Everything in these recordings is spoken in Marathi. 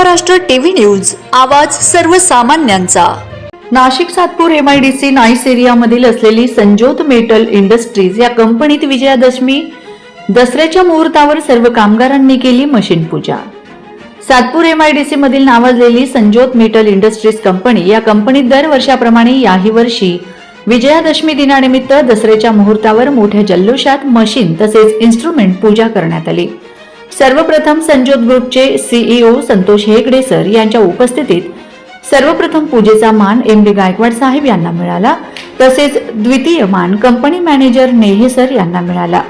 महाराष्ट्र टीव्ही न्यूज आवाज सर्वसामान्यांचा. Nashik Satpur M I D C nice एरियामधील असलेली संजोत मेटल इंडस्ट्रीज या कंपनीत विजयादशमी दसऱ्याच्या मुहूर्तावर सर्व कामगारांनी केली machine puja. Satpur M I D C मधील नावाजलेली संजोत मेटल इंडस्ट्रीज कंपनी या कंपनीत दरवर्षाप्रमाणे याही वर्षी विजयादशमी दिनानिमित्त दसऱ्याच्या मुहूर्तावर मोठ्या जल्लोषात मशीन तसेच इन्स्ट्रुमेंट पूजा करण्यात आली. सर्वप्रथम संजोत ग्रुपचे सीईओ संतोष हेगडे सर यांच्या उपस्थितीत सर्वप्रथम पूजेचा मान एम डी गायकवाड साहेब यांना मिळाला. तसेच द्वितीय मान कंपनी मॅनेजर नेहे सर यांना मिळाला.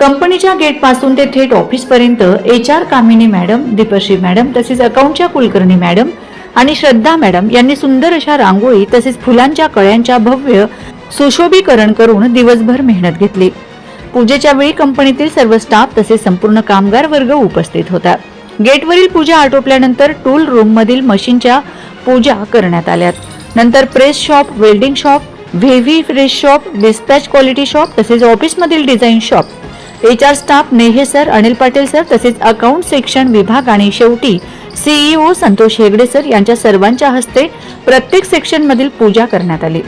कंपनीच्या गेटपासून ते थेट ऑफिसपर्यंत H R Kamini madam Dipashri madam तसेच अकाउंटच्या कुलकर्णी मॅडम आणि श्रद्धा मॅडम यांनी सुंदर अशा रांगोळी तसेच फुलांच्या कळ्यांच्या भव्य सुशोभीकरण करून दिवसभर मेहनत घेतली. पूजेच्या वेळी कंपनीतील सर्व स्टाफ तसेच संपूर्ण कामगार वर्ग उपस्थित होता. गेटवरील पूजा आटोपल्यानंतर टूल रूम मधील मशीनच्या पूजा करण्यात आल्यात. नंतर press shop welding shop व्हेव्ही fresh shop dispatch quality shop तसेच ऑफिसमधील design shop H R staff Nehe sir Anil Patil sir तसेच अकाउंट सेक्शन विभाग आणि शेवटी सीईओ संतोष हेगडे सर यांच्या सर्वांच्या हस्ते प्रत्येक सेक्शनमधील पूजा करण्यात आली.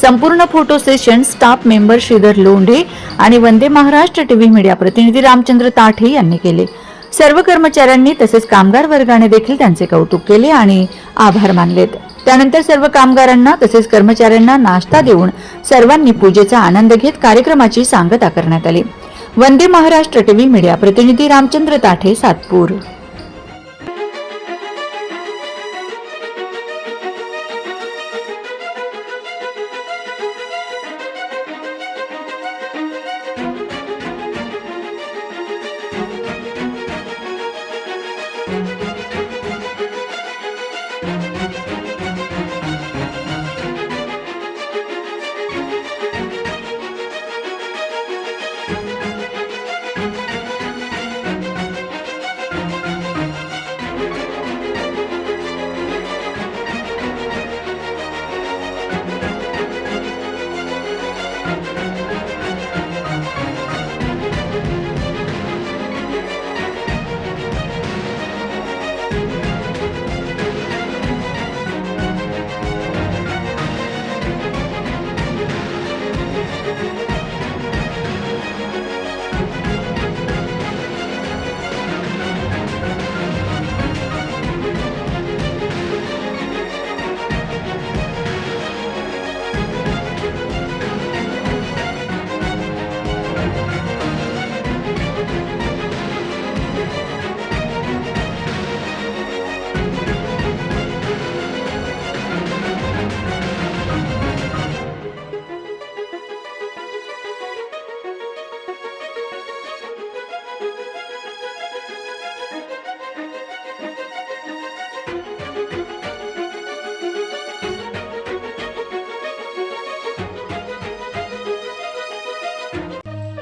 संपूर्ण photo session staff member Shridhar Londhe आणि वंदे महाराष्ट्र टीव्ही मीडिया प्रतिनिधी रामचंद्र ताठे यांनी केले. सर्व कर्मचाऱ्यांनी तसेच कामगार वर्गाने देखील त्यांचे कौतुक केले आणि आभार मानलेत. त्यानंतर सर्व कामगारांना तसेच कर्मचाऱ्यांना नाश्ता देऊन सर्वांनी पूजेचा आनंद घेत कार्यक्रमाची सांगता करण्यात आली. वंदे महाराष्ट्र टीव्ही मीडिया प्रतिनिधी रामचंद्र ताठे सातपूर.